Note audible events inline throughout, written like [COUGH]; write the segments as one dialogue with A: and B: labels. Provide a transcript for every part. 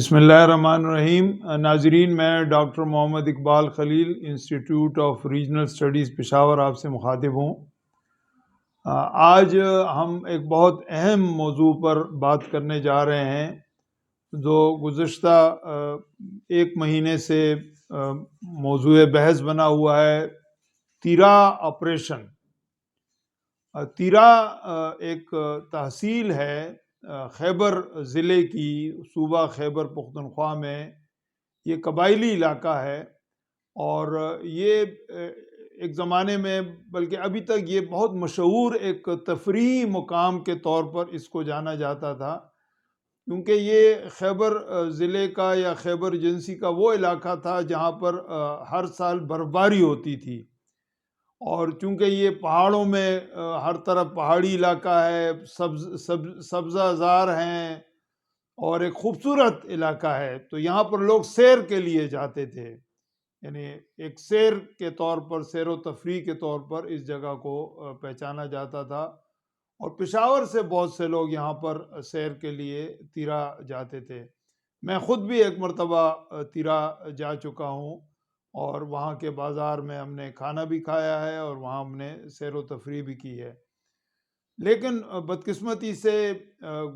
A: بسم اللہ الرحمن الرحیم۔ ناظرین، میں doctor Muhammad Iqbal Khalil, institute of regional studies Peshawar آپ سے مخاطب ہوں۔ آج ہم ایک بہت اہم موضوع پر بات کرنے جا رہے ہیں۔ جو گزشتہ، ایک مہینے سے، موضوع بحث بنا ہوا ہے، تیرا آپریشن۔ تیرا، ایک تحصیل ہے۔ خیبر ضلع کی صوبہ خیبر پختونخوا میں یہ قبائلی علاقہ ہے اور یہ ایک زمانے میں بلکہ ابھی تک یہ بہت مشہور ایک تفریحی مقام کے طور پر اس کو جانا جاتا تھا۔ کیونکہ یہ خیبر ضلع کا یا خیبر ایجنسی کا وہ علاقہ تھا جہاں پر ہر سال برفباری ہوتی تھی۔ اور چونکہ یہ پہاڑوں میں ہر طرف پہاڑی علاقہ ہے، سبز سبز، سبزہ زار ہیں اور ایک خوبصورت علاقہ ہے، تو یہاں پر لوگ سیر کے لیے جاتے تھے۔ یعنی ایک سیر کے طور پر، سیر و تفریح کے طور پر اس جگہ کو پہچانا جاتا تھا۔ اور پشاور سے بہت سے لوگ یہاں پر سیر کے لیے تیرا جاتے تھے۔ میں خود بھی ایک مرتبہ تیرا جا چکا ہوں۔ اور وہاں کے بازار میں ہم نے کھانا بھی کھایا ہے اور وہاں ہم نے سیر و تفریح بھی کی ہے۔ لیکن بدقسمتی سے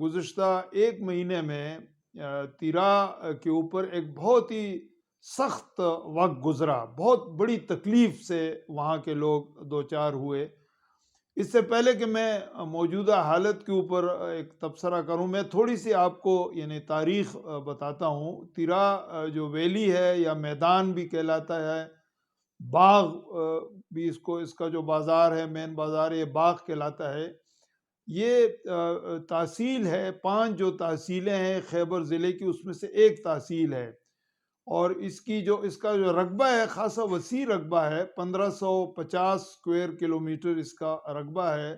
A: گزشتہ ایک مہینے میں تیرا کے اوپر ایک بہت ہی سخت وقت گزرا۔ بہت بڑی تکلیف سے وہاں کے لوگ دو چار ہوئے۔ اس سے پہلے کہ میں موجودہ حالت کے اوپر ایک تبصرہ کروں، میں تھوڑی سی آپ کو یعنی تاریخ بتاتا ہوں۔ تیرا جو ویلی ہے یا میدان بھی کہلاتا ہے، باغ بھی اس کو، اس کا جو بازار ہے، مین بازار، یہ باغ کہلاتا ہے۔ یہ تحصیل ہے، پانچ جو تحصیلیں ہیں خیبر ضلع کی، اس میں سے ایک تحصیل ہے۔ اور اس کی جو اس کا جو رقبہ ہے، خاصا وسیع رقبہ ہے، پندرہ سو پچاس اسکوائر کلو میٹر اس کا رقبہ ہے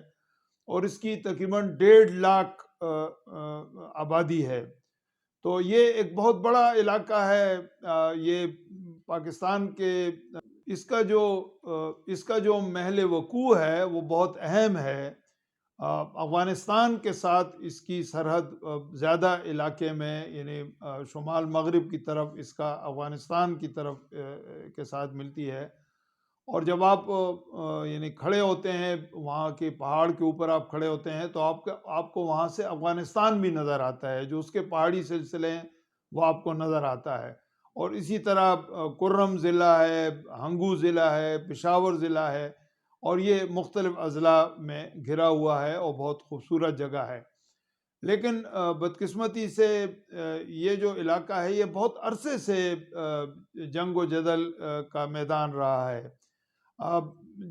A: اور اس کی تقریباً ڈیڑھ لاکھ آبادی ہے۔ تو یہ ایک بہت بڑا علاقہ ہے یہ پاکستان کے، اس کا جو اس کا جو محل وقوع ہے، وہ بہت اہم ہے۔ افغانستان کے ساتھ اس کی سرحد زیادہ علاقے میں یعنی شمال مغرب کی طرف اس کا افغانستان کی طرف کے ساتھ ملتی ہے۔ اور جب آپ یعنی کھڑے ہوتے ہیں، وہاں کے پہاڑ کے اوپر آپ کھڑے ہوتے ہیں، تو آپ کا، آپ کو وہاں سے افغانستان بھی نظر آتا ہے، جو اس کے پہاڑی سلسلے ہیں، وہ آپ کو نظر آتا ہے۔ اور اسی طرح کرم ضلع ہے، ہنگو ضلع ہے، پشاور ضلع ہے اور یہ مختلف اضلاع میں گھرا ہوا ہے اور بہت خوبصورت جگہ ہے۔ لیکن بدقسمتی سے یہ جو علاقہ ہے، یہ بہت عرصے سے جنگ و جدل کا میدان رہا ہے۔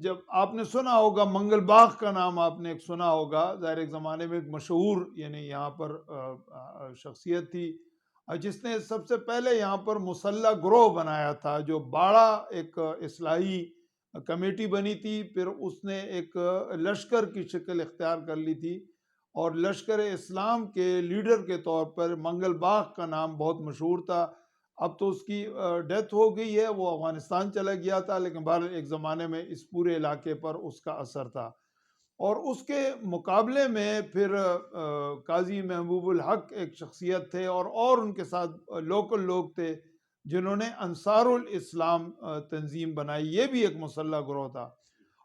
A: جب آپ نے سنا ہوگا، منگل باغ کا نام آپ نے ایک سنا ہوگا، ظاہر ایک زمانے میں ایک مشہور یعنی یہاں پر شخصیت تھی۔ جس نے سب سے پہلے یہاں پر مسلح گروہ بنایا تھا، جو باڑا ایک اصلاحی کمیٹی بنی تھی، پھر اس نے ایک لشکر کی شکل اختیار کر لی تھی اور لشکر اسلام کے لیڈر کے طور پر منگل باغ کا نام بہت مشہور تھا۔ اب تو اس کی ڈیتھ ہو گئی ہے، وہ افغانستان چلا گیا تھا، لیکن بہر ایک زمانے میں اس پورے علاقے پر اس کا اثر تھا۔ اور اس کے مقابلے میں پھر قاضی محبوب الحق ایک شخصیت تھے اور اور ان کے ساتھ لوکل لوگ تھے۔ جنہوں نے انصار الاسلام تنظیم بنائی، یہ بھی ایک مسلح گروہ تھا۔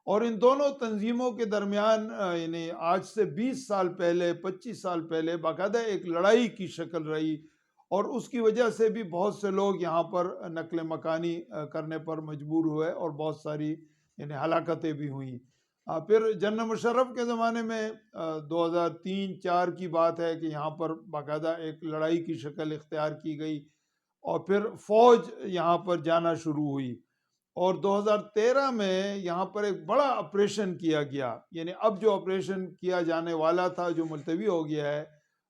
A: اور ان دونوں تنظیموں کے درمیان یعنی آج سے بیس سال پہلے، پچیس سال پہلے باقاعدہ ایک لڑائی کی شکل رہی۔ اور اس کی وجہ سے بھی بہت سے لوگ یہاں پر نقل مکانی کرنے پر مجبور ہوئے اور بہت ساری یعنی ہلاکتیں بھی ہوئیں۔ پھر جنرل مشرف کے زمانے میں دو ہزار تین چار کی بات ہے کہ یہاں پر باقاعدہ ایک لڑائی کی شکل اختیار کی گئی۔ اور پھر فوج یہاں پر جانا شروع ہوئی۔ اور دو ہزار تیرہ میں یہاں پر ایک بڑا آپریشن کیا گیا۔ یعنی اب جو آپریشن کیا جانے والا تھا، جو ملتوی ہو گیا ہے،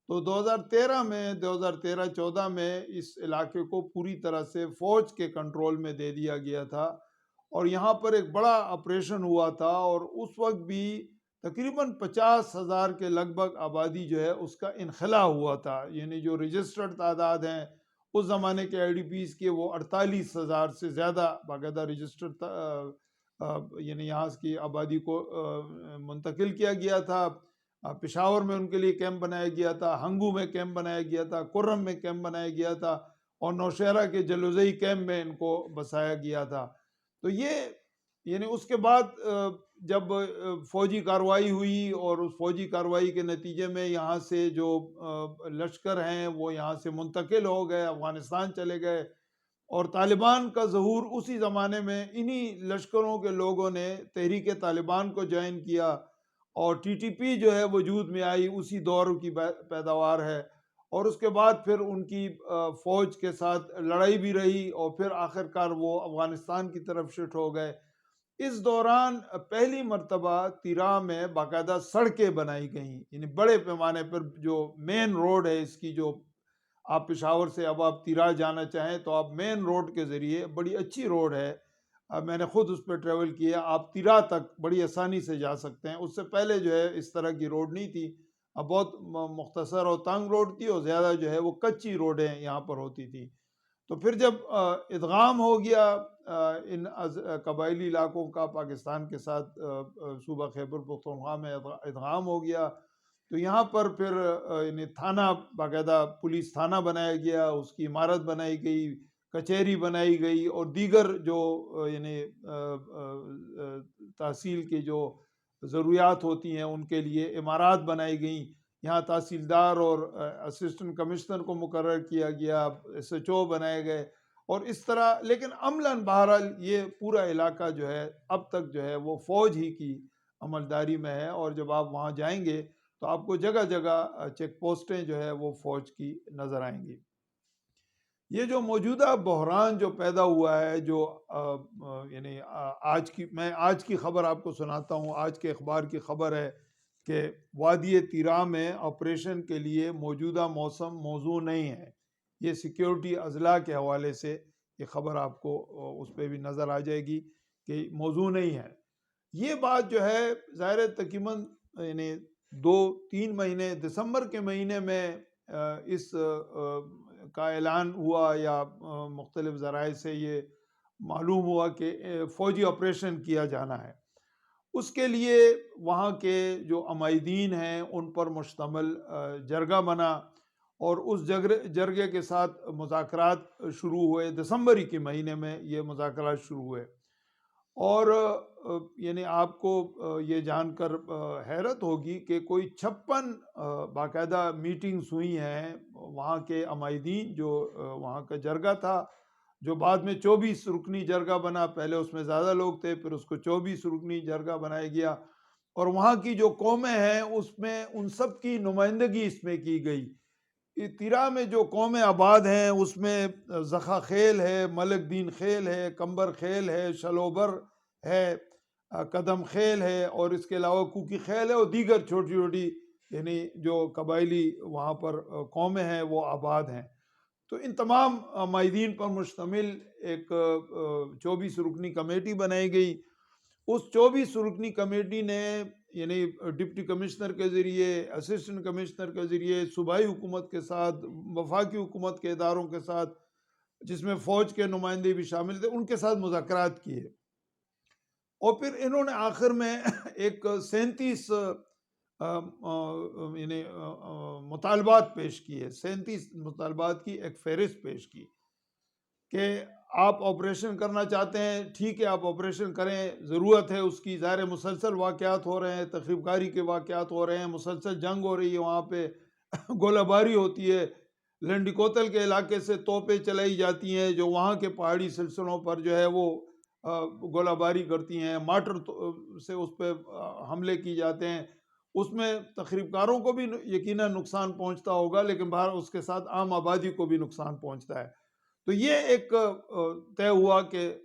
A: تو دو ہزار تیرہ میں، دو ہزار تیرہ چودہ میں اس علاقے کو پوری طرح سے فوج کے کنٹرول میں دے دیا گیا تھا۔ اور یہاں پر ایک بڑا آپریشن ہوا تھا اور اس وقت بھی تقریباً پچاس ہزار کے لگ بھگ آبادی جو ہے، اس کا انخلا ہوا تھا۔ یعنی جو رجسٹرڈ تعداد ہیں اس زمانے کے آئی ڈی پیز کے وہ اڑتالیس ہزار سے زیادہ باقاعدہ رجسٹر یعنی یہاں کی آبادی کو منتقل کیا گیا تھا۔ پشاور میں ان کے لیے کیمپ بنایا گیا تھا۔ ہنگو میں کیمپ بنایا گیا تھا۔ کرم میں کیمپ بنایا گیا تھا۔ اور نوشہرہ کے جلوزئی کیمپ میں ان کو بسایا گیا تھا۔ تو یہ یعنی اس کے بعد جب فوجی کاروائی ہوئی اور اس فوجی کاروائی کے نتیجے میں یہاں سے جو لشکر ہیں وہ یہاں سے منتقل ہو گئے، افغانستان چلے گئے اور طالبان کا ظہور اسی زمانے میں انہی لشکروں کے لوگوں نے، تحریک طالبان کو جوائن کیا اور ٹی ٹی پی جو ہے وجود میں آئی، اسی دور کی پیداوار ہے اور اس کے بعد پھر ان کی فوج کے ساتھ لڑائی بھی رہی اور پھر آخر کار وہ افغانستان کی طرف شٹ ہو گئے۔ اس دوران پہلی مرتبہ تیرا میں باقاعدہ سڑکیں بنائی گئیں۔ یعنی بڑے پیمانے پر جو مین روڈ ہے، اس کی جو آپ پشاور سے اب آپ تیرا جانا چاہیں تو آپ مین روڈ کے ذریعے بڑی اچھی روڈ ہے۔ میں نے خود اس پہ ٹریول کیا، آپ تیرا تک بڑی آسانی سے جا سکتے ہیں۔ اس سے پہلے جو ہے اس طرح کی روڈ نہیں تھی۔ اب بہت مختصر اور تنگ روڈ تھی اور زیادہ جو ہے وہ کچی روڈیں یہاں پر ہوتی تھی تو پھر جب ادغام ہو گیا ان قبائلی علاقوں کا پاکستان کے ساتھ صوبہ خیبر پختونخوا میں ادغام ہو گیا۔ تو یہاں پر پھر یعنی تھانہ باقاعدہ پولیس تھانہ بنایا گیا، اس کی عمارت بنائی گئی، کچہری بنائی گئی اور دیگر جو یعنی تحصیل کی جو ضروریات ہوتی ہیں، ان کے لیے عمارات بنائی گئیں۔ یہاں تحصیلدار اور اسسٹنٹ کمشنر کو مقرر کیا گیا ایس ایچ او بنائے گئے۔ اور اس طرح، لیکن عملاً بہرحال یہ پورا علاقہ جو ہے، اب تک جو ہے وہ فوج ہی کی عملداری میں ہے اور جب آپ وہاں جائیں گے تو آپ کو جگہ جگہ چیک پوسٹیں جو ہے وہ فوج کی نظر آئیں گی۔ یہ جو موجودہ بحران جو پیدا ہوا ہے، جو یعنی آج کی، میں آج کی خبر آپ کو سناتا ہوں۔ آج کے اخبار کی خبر ہے کہ وادی تیرا میں آپریشن کے لیے موجودہ موسم موضوع نہیں ہے۔ یہ سیکیورٹی اضلاع کے حوالے سے یہ خبر آپ کو، اس پہ بھی نظر آ جائے گی کہ موضوع نہیں ہے۔ یہ بات جو ہے، ظاہر تقیماً یعنی دو، تین مہینے، دسمبر کے مہینے میں اس کا اعلان ہوا یا مختلف ذرائع سے یہ معلوم ہوا کہ فوجی آپریشن کیا جانا ہے۔ اس کے لیے وہاں کے جو عمائدین ہیں، ان پر مشتمل جرگہ بنا۔ اور اس جرگے کے ساتھ مذاکرات شروع ہوئے۔ دسمبری کے مہینے میں یہ مذاکرات شروع ہوئے۔ اور یعنی آپ کو یہ جان کر حیرت ہوگی کہ کوئی چھپن باقاعدہ میٹنگز ہوئی ہیں۔ وہاں کے عمائدین جو وہاں کا جرگہ تھا، جو بعد میں چوبیس رکنی جرگہ بنا۔ پہلے اس میں زیادہ لوگ تھے، پھر اس کو چوبیس رکنی جرگہ بنایا گیا۔ اور وہاں کی جو قومیں ہیں، اس میں ان سب کی نمائندگی اس میں کی گئی۔ تیرا میں جو قومیں آباد ہیں، اس میں زخا خیل ہے، ملک دین خیل ہے، کمبر خیل ہے، شلوبر ہے، قدم خیل ہے، اور اس کے علاوہ کوکی خیل ہے، اور دیگر چھوٹی چھوٹی یعنی جو قبائلی وہاں پر قومیں ہیں، وہ آباد ہیں۔ تو ان تمام معاہدین پر مشتمل ایک، چوبیس رکنی کمیٹی بنائی گئی۔ اس چوبیس رکنی کمیٹی نے یعنی ڈپٹی کمشنر کے ذریعے اسسٹنٹ کمشنر کے ذریعے، صوبائی حکومت کے ساتھ، وفاقی حکومت کے اداروں کے ساتھ، جس میں فوج کے نمائندے بھی شامل تھے، ان کے ساتھ مذاکرات کیے۔ اور پھر انہوں نے آخر میں ایک سینتیس یعنی مطالبات پیش کیے۔ سینتیس مطالبات کی ایک فہرست پیش کی کہ آپ آپریشن کرنا چاہتے ہیں، ٹھیک ہے، آپ آپریشن کریں، ضرورت ہے اس کی۔ ظاہر مسلسل واقعات ہو رہے ہیں تقریب کاری کے واقعات ہو رہے ہیں، مسلسل جنگ ہو رہی ہے، وہاں پہ [LAUGHS] گولہ باری ہوتی ہے۔ لنڈی کوتل کے علاقے سے توپیں چلائی جاتی ہیں، جو وہاں کے پہاڑی سلسلوں پر جو ہے وہ گولہ باری کرتی ہیں۔ ماٹر سے اس پہ حملے کی جاتے ہیں۔ اس میں تقریب کاروں کو بھی یقیناً نقصان پہنچتا ہوگا، لیکن باہر اس کے ساتھ عام آبادی کو بھی نقصان پہنچتا ہے۔ تو یہ ایک طے ہوا کہ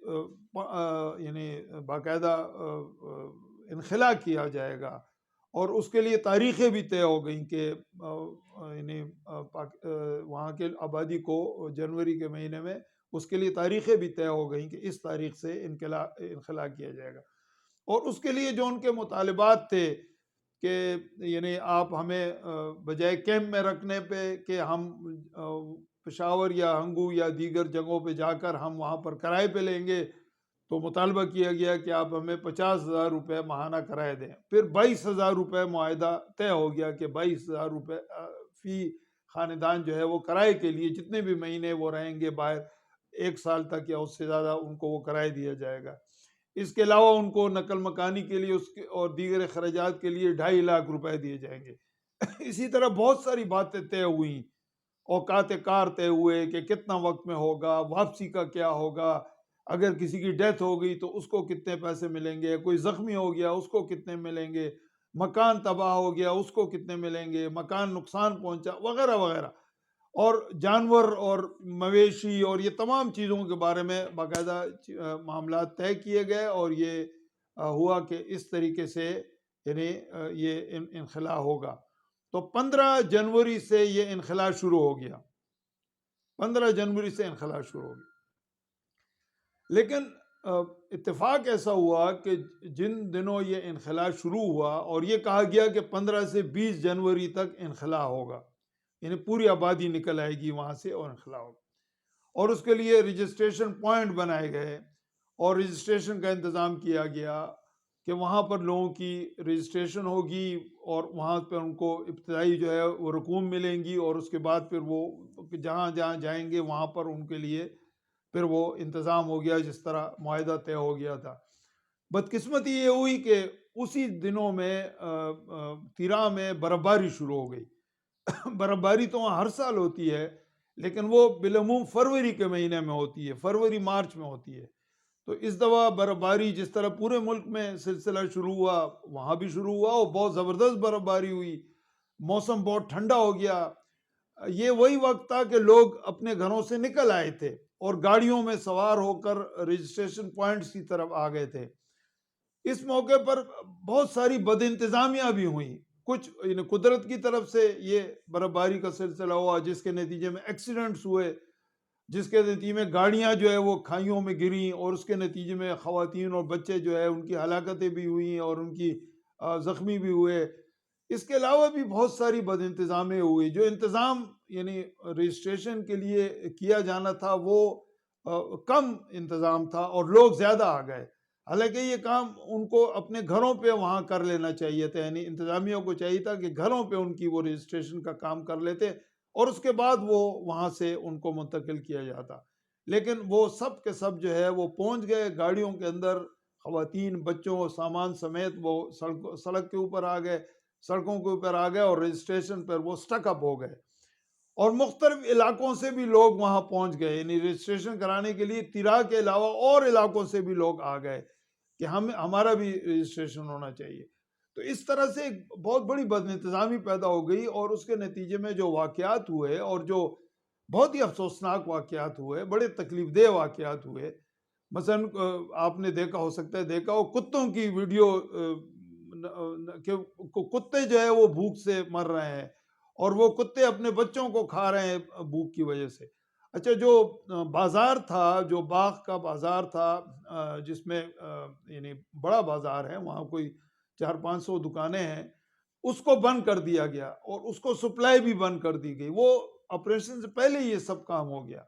A: یعنی باقاعدہ انخلا کیا جائے گا اور اس کے لیے تاریخیں بھی طے ہو گئیں کہ یعنی وہاں کے آبادی کو جنوری کے مہینے میں اس کے لیے تاریخیں بھی طے ہو گئیں کہ اس تاریخ سے انخلا انخلا کیا جائے گا۔ اور اس کے لیے جو ان کے مطالبات تھے کہ یعنی آپ ہمیں بجائے کیمپ میں رکھنے پہ کہ ہم پشاور یا ہنگو یا دیگر جگہوں پہ جا کر ہم وہاں پر کرائے پہ لیں گے تو مطالبہ کیا گیا کہ آپ ہمیں پچاس ہزار روپے ماہانہ کرائے دیں۔ پھر بائیس ہزار روپے معاہدہ طے ہو گیا کہ بائیس ہزار روپے فی خاندان جو ہے وہ کرائے کے لیے جتنے بھی مہینے وہ رہیں گے باہر، ایک سال تک یا اس سے زیادہ ان کو وہ کرائے دیا جائے گا۔ اس کے علاوہ ان کو نقل مکانی کے لیے اس کے اور دیگر اخراجات کے لیے ڈھائی لاکھ روپے دیے جائیں گے۔ [LAUGHS] اسی طرح بہت ساری باتیں طے ہوئیں۔ اوقات کار طے ہوئے کہ کتنا وقت میں ہوگا، واپسی کا کیا ہوگا، اگر کسی کی ڈیتھ ہو گئی تو اس کو کتنے پیسے ملیں گے، کوئی زخمی ہو گیا اس کو کتنے ملیں گے، مکان تباہ ہو گیا اس کو کتنے ملیں گے، مکان نقصان پہنچا، وغیرہ وغیرہ۔ اور جانور اور مویشی اور یہ تمام چیزوں کے بارے میں باقاعدہ معاملات طے کیے گئے اور یہ ہوا کہ اس طریقے سے یعنی یہ انخلا ہوگا۔ تو پندرہ جنوری سے یہ انخلا شروع ہو گیا۔ پندرہ جنوری سے انخلا شروع ہو گیا۔ لیکن اتفاق ایسا ہوا کہ جن دنوں یہ انخلا شروع ہوا اور یہ کہا گیا کہ پندرہ سے بیس جنوری تک انخلا ہوگا یعنی پوری آبادی نکل آئے گی وہاں سے اور انخلا ہوگا۔ اور اس کے لیے رجسٹریشن پوائنٹ بنائے گئے اور رجسٹریشن کا انتظام کیا گیا۔ کہ وہاں پر لوگوں کی رجسٹریشن ہوگی اور وہاں پر ان کو ابتدائی جو ہے وہ رقوم ملیں گی اور اس کے بعد پھر وہ جہاں جہاں جائیں گے وہاں پر ان کے لیے پھر وہ انتظام ہو گیا جس طرح معاہدہ طے ہو گیا تھا۔ بدقسمتی یہ ہوئی کہ اسی دنوں میں تیرا میں برف باری شروع ہو گئی۔ [LAUGHS] برف باری تو وہاں ہر سال ہوتی ہے، لیکن وہ بالعموم فروری کے مہینے میں ہوتی ہے، فروری مارچ میں ہوتی ہے۔ تو اس دفعہ برف باری جس طرح پورے ملک میں سلسلہ شروع ہوا، وہاں بھی شروع ہوا اور بہت زبردست برف باری ہوئی۔ موسم بہت ٹھنڈا ہو گیا۔ یہ وہی وقت تھا کہ لوگ اپنے گھروں سے نکل آئے تھے اور گاڑیوں میں سوار ہو کر رجسٹریشن پوائنٹس کی طرف آ گئے تھے۔ اس موقع پر بہت ساری بد انتظامیاں بھی ہوئیں۔ کچھ یعنی قدرت کی طرف سے یہ برف باری کا سلسلہ ہوا جس کے نتیجے میں ایکسیڈنٹس ہوئے۔ جس کے نتیجے میں گاڑیاں جو ہے وہ کھائیوں میں گریں اور اس کے نتیجے میں خواتین اور بچے جو ہے ان کی ہلاکتیں بھی ہوئیں اور ان کی زخمی بھی ہوئے۔ اس کے علاوہ بھی بہت ساری بد انتظامیں ہوئی جو انتظام یعنی رجسٹریشن کے لیے کیا جانا تھا وہ کم انتظام تھا اور لوگ زیادہ آ گئے۔ حالانکہ یہ کام ان کو اپنے گھروں پہ وہاں کر لینا چاہیے تھا یعنی انتظامیہ کو چاہیے تھا کہ گھروں پہ ان کی وہ رجسٹریشن کا کام کر لیتے۔ اور اس کے بعد وہ وہاں سے ان کو منتقل کیا جاتا۔ لیکن وہ سب کے سب جو ہے وہ پہنچ گئے گاڑیوں کے اندر، خواتین، بچوں، سامان سمیت وہ سڑک سڑک کے اوپر آ گئے، سڑکوں کے اوپر آ گئے اور رجسٹریشن پر وہ سٹک اپ ہو گئے۔ اور مختلف علاقوں سے بھی لوگ وہاں پہنچ گئے یعنی رجسٹریشن کرانے کے لیے تیرا کے علاوہ اور علاقوں سے بھی لوگ آ گئے کہ ہم ہمارا بھی رجسٹریشن ہونا چاہیے۔ تو اس طرح سے ایک بہت بڑی بد انتظامی پیدا ہو گئی اور اس کے نتیجے میں جو واقعات ہوئے اور جو بہت ہی افسوسناک واقعات ہوئے، بڑے تکلیف دہ واقعات ہوئے۔ مثلا آپ نے دیکھا، ہو سکتا ہے دیکھا ہو، کتوں کی ویڈیو کہ کتے جو ہے وہ بھوک سے مر رہے ہیں اور وہ کتے اپنے بچوں کو کھا رہے ہیں بھوک کی وجہ سے۔ اچھا جو بازار تھا، جو باغ کا بازار تھا جس میں یعنی بڑا بازار ہے، وہاں کوئی چار پانچ سو دکانیں ہیں، اس کو بند کر دیا گیا اور اس کو سپلائی بھی بند کر دی گئی۔ وہ آپریشن سے پہلے یہ سب کام ہو گیا۔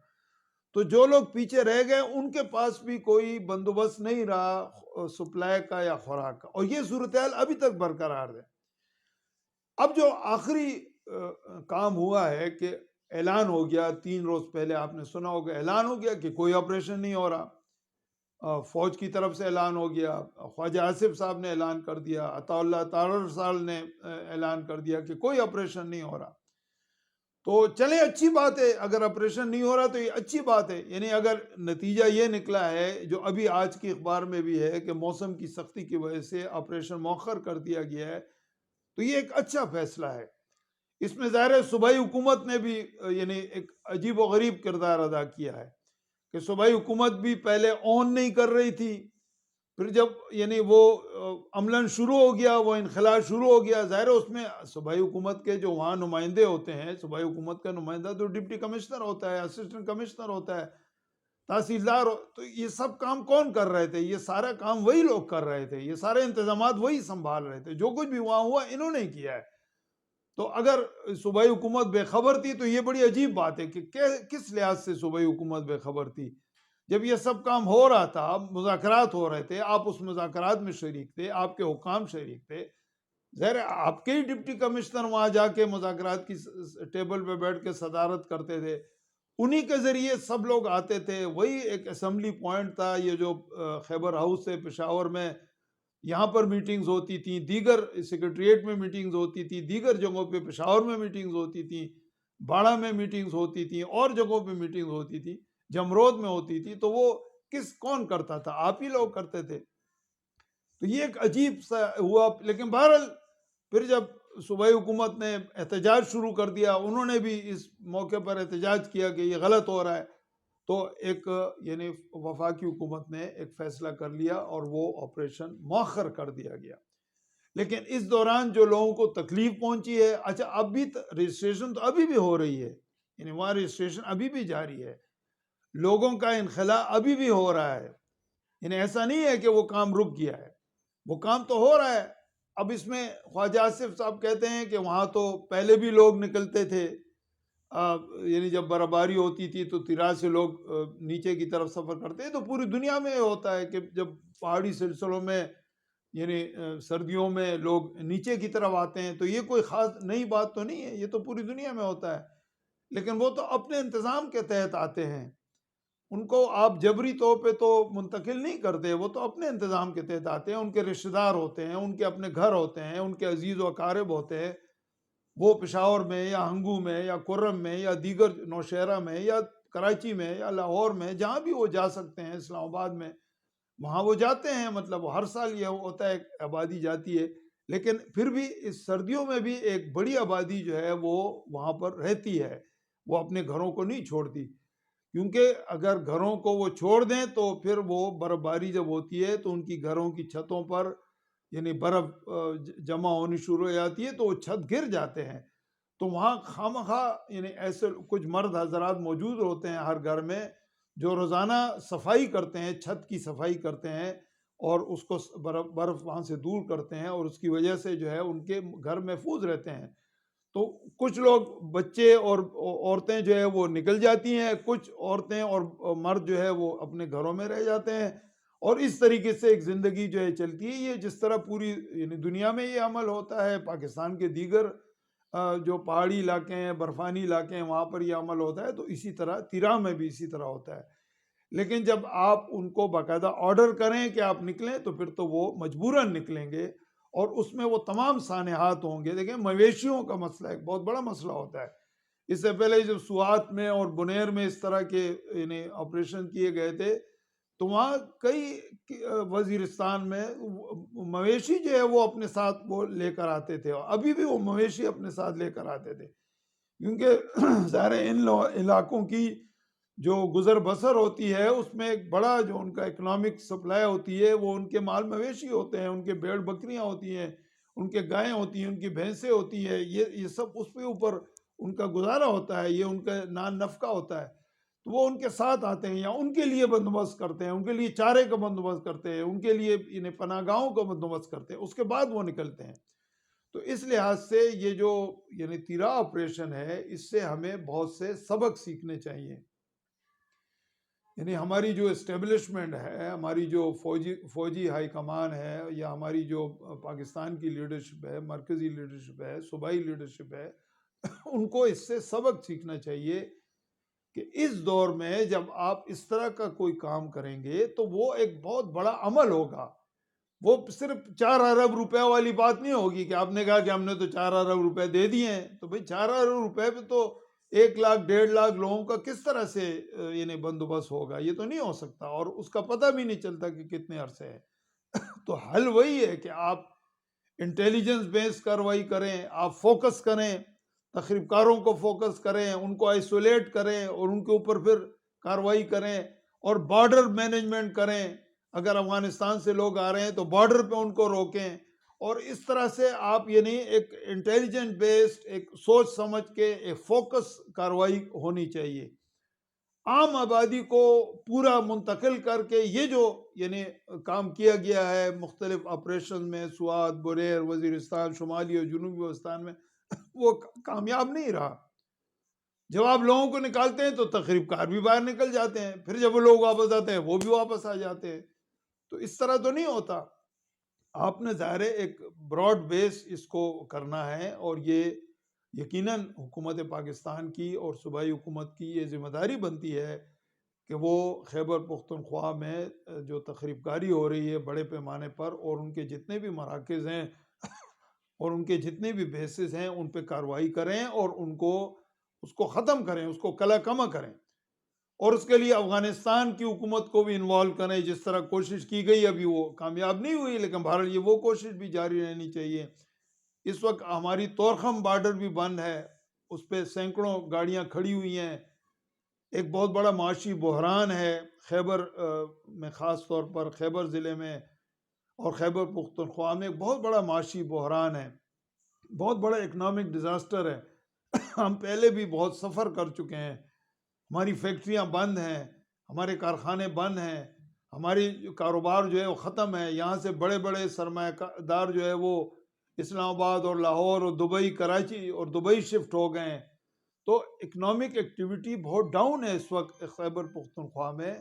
A: تو جو لوگ پیچھے رہ گئے، ان کے پاس بھی کوئی بندوبست نہیں رہا، سپلائی کا یا خوراک کا۔ اور یہ صورتحال ابھی تک برقرار ہے۔ اب جو آخری کام ہوا ہے کہ اعلان ہو گیا، تین روز پہلے آپ نے سنا ہوگا، اعلان ہو گیا کہ کوئی آپریشن نہیں ہو رہا۔ فوج کی طرف سے اعلان ہو گیا۔ خواجہ آصف صاحب نے اعلان کر دیا۔ عطا اللہ تعالی صاحب نے اعلان کر دیا کہ کوئی آپریشن نہیں ہو رہا۔ تو چلے اچھی بات ہے۔ اگر آپریشن نہیں ہو رہا تو یہ اچھی بات ہے۔ یعنی اگر نتیجہ یہ نکلا ہے، جو ابھی آج کی اخبار میں بھی ہے کہ موسم کی سختی کی وجہ سے آپریشن مؤخر کر دیا گیا ہے، تو یہ ایک اچھا فیصلہ ہے۔ اس میں ظاہر صوبائی حکومت نے بھی یعنی ایک عجیب و غریب کردار ادا کیا ہے۔ کہ صوبائی حکومت بھی پہلے اون نہیں کر رہی تھی، پھر جب یعنی وہ عملاً شروع ہو گیا، وہ انخلا شروع ہو گیا، ظاہر اس میں صوبائی حکومت کے جو وہاں نمائندے ہوتے ہیں صوبائی حکومت کا نمائندہ تو ڈپٹی کمشنر ہوتا ہے اسسٹنٹ کمشنر ہوتا ہے، تحصیلدار تو یہ سب کام کون کر رہے تھے؟ یہ سارا کام وہی لوگ کر رہے تھے، یہ سارے انتظامات وہی سنبھال رہے تھے، جو کچھ بھی وہاں ہوا انہوں نے کیا ہے۔ تو اگر صوبائی حکومت بے خبر تھی تو یہ بڑی عجیب بات ہے کہ کس لحاظ سے صوبائی حکومت بے خبر تھی؟ جب یہ سب کام ہو رہا تھا مذاکرات ہو رہے تھے، آپ اس مذاکرات میں شریک تھے، آپ کے حکام شریک تھے، ظاہر آپ کے ہی ڈپٹی کمشنر وہاں جا کے مذاکرات کی ٹیبل پہ بیٹھ کے صدارت کرتے تھے۔ انہی کے ذریعے سب لوگ آتے تھے۔ وہی ایک اسمبلی پوائنٹ تھا، یہ جو خیبر ہاؤس سے پشاور میں یہاں پر میٹنگز ہوتی تھیں، دیگر سیکرٹریٹ میں میٹنگز ہوتی تھی دیگر جگہوں پہ پشاور میں میٹنگز ہوتی تھیں، باڑہ میں میٹنگز ہوتی تھیں، اور جگہوں پہ میٹنگز ہوتی تھی جمرود میں ہوتی تھی۔ تو وہ کس، کون کرتا تھا؟ آپ ہی لوگ کرتے تھے۔ تو یہ ایک عجیب سا ہوا۔ لیکن بہرحال پھر جب صوبائی حکومت نے احتجاج شروع کر دیا، انہوں نے بھی اس موقع پر احتجاج کیا کہ یہ غلط ہو رہا ہے۔ تو ایک یعنی وفاقی حکومت نے ایک فیصلہ کر لیا اور وہ آپریشن مؤخر کر دیا گیا۔ لیکن اس دوران جو لوگوں کو تکلیف پہنچی ہے اچھا اب بھی رجسٹریشن تو ابھی بھی ہو رہی ہے۔ یعنی وہاں رجسٹریشن ابھی بھی جاری ہے۔ لوگوں کا انخلا ابھی بھی ہو رہا ہے۔ یعنی ایسا نہیں ہے کہ وہ کام رک گیا ہے۔ وہ کام تو ہو رہا ہے۔ اب اس میں خواجہ آصف صاحب کہتے ہیں کہ وہاں تو پہلے بھی لوگ نکلتے تھے۔ یعنی جب براباری ہوتی تھی تو تیرا سے لوگ نیچے کی طرف سفر کرتے ہیں، تو پوری دنیا میں ہوتا ہے کہ جب پہاڑی سلسلوں میں یعنی سردیوں میں لوگ نیچے کی طرف آتے ہیں، تو یہ کوئی خاص نئی بات تو نہیں ہے، یہ تو پوری دنیا میں ہوتا ہے۔ لیکن وہ تو اپنے انتظام کے تحت آتے ہیں۔ ان کو آپ جبری طور پہ تو منتقل نہیں کرتے، وہ تو اپنے انتظام کے تحت آتے ہیں، ان کے رشتہ دار ہوتے ہیں، ان کے اپنے گھر ہوتے ہیں، ان کے عزیز و اقارب ہوتے ہیں۔ وہ پشاور میں یا ہنگو میں یا کرم میں یا دیگر نوشہرہ میں یا کراچی میں یا لاہور میں، جہاں بھی وہ جا سکتے ہیں اسلام آباد میں، وہاں وہ جاتے ہیں۔ مطلب ہر سال یہ ہوتا ہے آبادی جاتی ہے۔ لیکن پھر بھی اس سردیوں میں بھی ایک بڑی آبادی جو ہے وہ وہاں پر رہتی ہے۔ وہ اپنے گھروں کو نہیں چھوڑتی۔ کیونکہ اگر گھروں کو وہ چھوڑ دیں تو پھر وہ برف باری جب ہوتی ہے تو ان کی گھروں کی چھتوں پر یعنی برف جمع ہونی شروع ہو جاتی ہے تو وہ چھت گر جاتے ہیں۔ تو وہاں خام خواہ یعنی ایسے کچھ مرد حضرات موجود ہوتے ہیں ہر گھر میں جو روزانہ صفائی کرتے ہیں، چھت کی صفائی کرتے ہیں اور اس کو برف برف وہاں سے دور کرتے ہیں اور اس کی وجہ سے جو ہے ان کے گھر محفوظ رہتے ہیں۔ تو کچھ لوگ بچے اور عورتیں جو ہے وہ نکل جاتی ہیں، کچھ عورتیں اور مرد جو ہے وہ اپنے گھروں میں رہ جاتے ہیں۔ اور اس طریقے سے ایک زندگی جو ہے چلتی ہے، یہ جس طرح پوری یعنی دنیا میں یہ عمل ہوتا ہے، پاکستان کے دیگر جو پہاڑی علاقے ہیں، برفانی علاقے ہیں، وہاں پر یہ عمل ہوتا ہے تو اسی طرح تیرا میں بھی اسی طرح ہوتا ہے۔ لیکن جب آپ ان کو باقاعدہ آرڈر کریں کہ آپ نکلیں تو پھر تو وہ مجبوراً نکلیں گے اور اس میں وہ تمام سانحات ہوں گے۔ دیکھیں، مویشیوں کا مسئلہ ایک بہت بڑا مسئلہ ہوتا ہے۔ اس سے پہلے جب سوات میں اور بنیر میں اس طرح کے یعنی آپریشن کیے گئے تھے تو وہاں کئی وزیرستان میں مویشی جو ہے وہ اپنے ساتھ وہ لے کر آتے تھے ابھی بھی وہ مویشی اپنے ساتھ لے کر آتے تھے۔ کیونکہ [CLEARS THROAT] ظاہر ان علاقوں کی جو گزر بسر ہوتی ہے، اس میں ایک بڑا جو ان کا اکنامک سپلائی ہوتی ہے، وہ ان کے مال مویشی ہوتے ہیں، ان کے بیڑ بکریاں ہوتی ہیں، ان کے گائیں ہوتی ہیں، ان کی بھینسیں ہوتی ہیں، یہ یہ سب اس پہ اوپر ان کا گزارا ہوتا ہے، یہ ان کا نان نفقہ ہوتا ہے۔ تو وہ ان کے ساتھ آتے ہیں یا ان کے لیے بندوبست کرتے ہیں، ان کے لیے چارے کا بندوبست کرتے ہیں، ان کے لیے انہیں پناہ گاہوں کا بندوبست کرتے ہیں، اس کے بعد وہ نکلتے ہیں۔ تو اس لحاظ سے یہ جو یعنی تیرا آپریشن ہے، اس سے ہمیں بہت سے سبق سیکھنے چاہیے۔ یعنی ہماری جو اسٹیبلشمنٹ ہے، ہماری جو فوجی فوجی ہائی کمان ہے یا ہماری جو پاکستان کی لیڈرشپ ہے، مرکزی لیڈرشپ ہے، صوبائی لیڈرشپ ہے، ان کو اس سے سبق سیکھنا چاہیے۔ کہ اس دور میں جب آپ اس طرح کا کوئی کام کریں گے تو وہ ایک بہت بڑا عمل ہوگا۔ وہ صرف چار ارب روپے والی بات نہیں ہوگی کہ آپ نے کہا کہ ہم نے تو چار ارب روپے دے دیے ہیں۔ تو بھائی چار ارب روپے پہ تو ایک لاکھ، ڈیڑھ لاکھ لوگوں کا کس طرح سے یعنی بندوبست ہوگا؟ یہ تو نہیں ہو سکتا اور اس کا پتہ بھی نہیں چلتا کہ کتنے عرصے ہے [COUGHS] تو حل وہی ہے کہ آپ انٹیلیجنس بیس کاروائی کریں، آپ فوکس کریں۔ تخریب کاروں کو فوکس کریں، ان کو آئسولیٹ کریں اور ان کے اوپر پھر کاروائی کریں اور بارڈر مینجمنٹ کریں۔ اگر افغانستان سے لوگ آ رہے ہیں تو بارڈر پہ ان کو روکیں۔ اور اس طرح سے آپ یعنی ایک انٹیلیجنٹ بیسڈ ایک سوچ سمجھ کے ایک فوکس کاروائی ہونی چاہیے۔ عام آبادی کو پورا منتقل کر کے یہ جو یعنی کام کیا گیا ہے مختلف آپریشن میں سوات بریر وزیرستان، شمالی اور جنوبی وزستان میں وہ کامیاب نہیں رہا۔ جب آپ لوگوں کو نکالتے ہیں تو تقریب کار بھی باہر نکل جاتے ہیں، پھر جب وہ لوگ واپس آتے ہیں، وہ بھی واپس آ جاتے ہیں۔ تو اس طرح تو نہیں ہوتا۔ آپ نے ظاہر ایک براڈ بیس اس کو کرنا ہے اور یہ یقیناً حکومت پاکستان کی اور صوبائی حکومت کی یہ ذمہ داری بنتی ہے کہ وہ خیبر پختونخوا میں جو تقریب کاری ہو رہی ہے بڑے پیمانے پر اور ان کے جتنے بھی مراکز ہیں اور ان کے جتنے بھی بیسز ہیں، ان پہ کاروائی کریں اور ان کو، اس کو ختم کریں، اس کو کلا کما کریں۔ اور اس کے لیے افغانستان کی حکومت کو بھی انوالو کریں، جس طرح کوشش کی گئی، ابھی وہ کامیاب نہیں ہوئی، لیکن بہرحال یہ وہ کوشش بھی جاری رہنی چاہیے۔ اس وقت ہماری تورخم بارڈر بھی بند ہے، اس پہ سینکڑوں گاڑیاں کھڑی ہوئی ہیں۔ ایک بہت بڑا معاشی بحران ہے، خیبر میں خاص طور پر خیبر ضلع میں اور خیبر پختونخوا میں ایک بہت بڑا معاشی بحران ہے، بہت بڑا اکنامک ڈیزاسٹر ہے۔ [COUGHS] ہم پہلے بھی بہت سفر کر چکے ہیں۔ ہماری فیکٹریاں بند ہیں، ہمارے کارخانے بند ہیں، ہماری کاروبار جو ہے وہ ختم ہے۔ یہاں سے بڑے بڑے سرمایہ دار جو ہے وہ اسلام آباد اور لاہور اور دبئی، کراچی اور دبئی شفٹ ہو گئے ہیں۔ تو اکنامک ایکٹیویٹی بہت ڈاؤن ہے اس وقت خیبر پختونخوا میں۔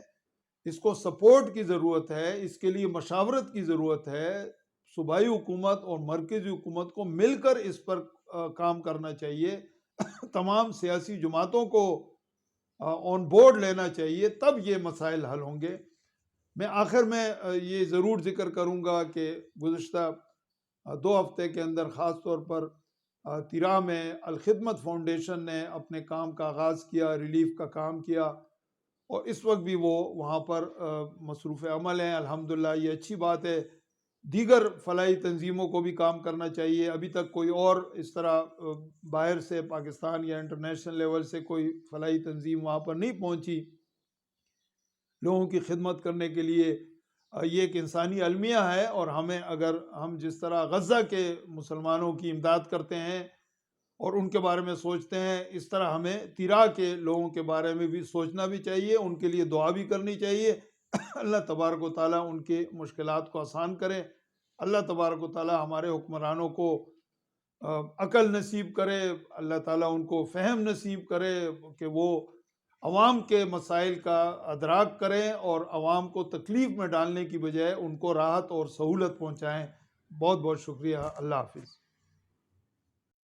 A: اس کو سپورٹ کی ضرورت ہے، اس کے لیے مشاورت کی ضرورت ہے، صوبائی حکومت اور مرکزی حکومت کو مل کر اس پر کام کرنا چاہیے۔ [COUGHS] تمام سیاسی جماعتوں کو آن بورڈ لینا چاہیے، تب یہ مسائل حل ہوں گے۔ میں آخر میں یہ ضرور ذکر کروں گا کہ گزشتہ دو ہفتے کے اندر خاص طور پر تیرا میں الخدمت فاؤنڈیشن نے اپنے کام کا آغاز کیا، ریلیف کا کام کیا۔ اور اس وقت بھی وہ وہاں پر مصروف عمل ہیں۔ الحمدللہ، یہ اچھی بات ہے۔ دیگر فلاحی تنظیموں کو بھی کام کرنا چاہیے۔ ابھی تک کوئی اور اس طرح باہر سے پاکستان یا انٹرنیشنل لیول سے کوئی فلاحی تنظیم وہاں پر نہیں پہنچی۔ لوگوں کی خدمت کرنے کے لیے یہ ایک انسانی المیہ ہے۔ اور ہمیں اگر ہم جس طرح غزہ کے مسلمانوں کی امداد کرتے ہیں اور ان کے بارے میں سوچتے ہیں۔ اس طرح ہمیں تیرا کے لوگوں کے بارے میں بھی سوچنا بھی چاہیے، ان کے لیے دعا بھی کرنی چاہیے۔ [CLEARS THROAT] اللہ تبارک و تعالیٰ ان کے مشکلات کو آسان کرے اللہ تبارک و تعالیٰ ہمارے حکمرانوں کو عقل نصیب کرے۔ اللہ تعالیٰ ان کو فہم نصیب کرے کہ وہ عوام کے مسائل کا ادراک کریں اور عوام کو تکلیف میں ڈالنے کی بجائے ان کو راحت اور سہولت پہنچائیں۔ بہت بہت شکریہ۔ اللہ حافظ۔